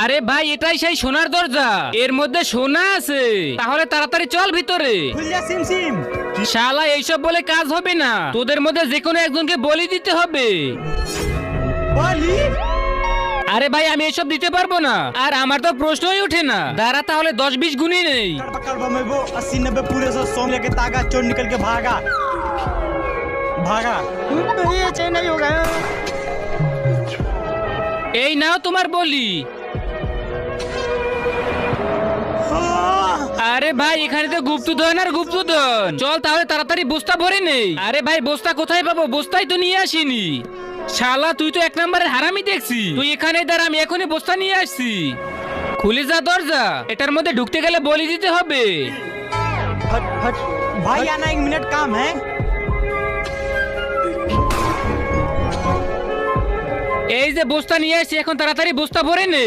আরে ভাই এটাই সেই সোনার দরজা এর মধ্যে সোনা আছে তাহলে তাড়াতাড়ি চল ভিতরে খুল যা সিম সিম শালা এইসব বলে কাজ হবে না তোদের মধ্যে যে কোনো একজনকে বলি দিতে হবে বলি আরে ভাই আমি এসব দিতে পারবো না আর আমার তো প্রশ্নই ওঠে না দাঁড়া তাহলে দশ বিশ গুণই নেই कड़वा में वो अस्सी नब्बे पूरे सौ सौ लेके तागा चोर निकल के भागा भागा ये चेन नहीं होगा এই নাও তোমার বলি আরে ভাই এখানে তো গুপ্তধন আর গুপ্তধন চল তাহলে তাড়াতাড়ি বস্তা ভরে নেই আরে ভাই বস্তা কোথায় পাবো বস্তাই তো নিয়ে আসিনি শালা তুই তো এক নম্বরের হারামি দেখছি তুই এখানে দাঁড়া আমি এখনই বস্তা নিয়ে আসছি খুলে যা দরজা এটার মধ্যে ঢুকতে গেলে বলি দিতে হবে हट हट भाई आना एक मिनट काम है এই যে বস্তা নিয়ে আসছি এখন তাড়াতাড়ি বস্তা ভরে নে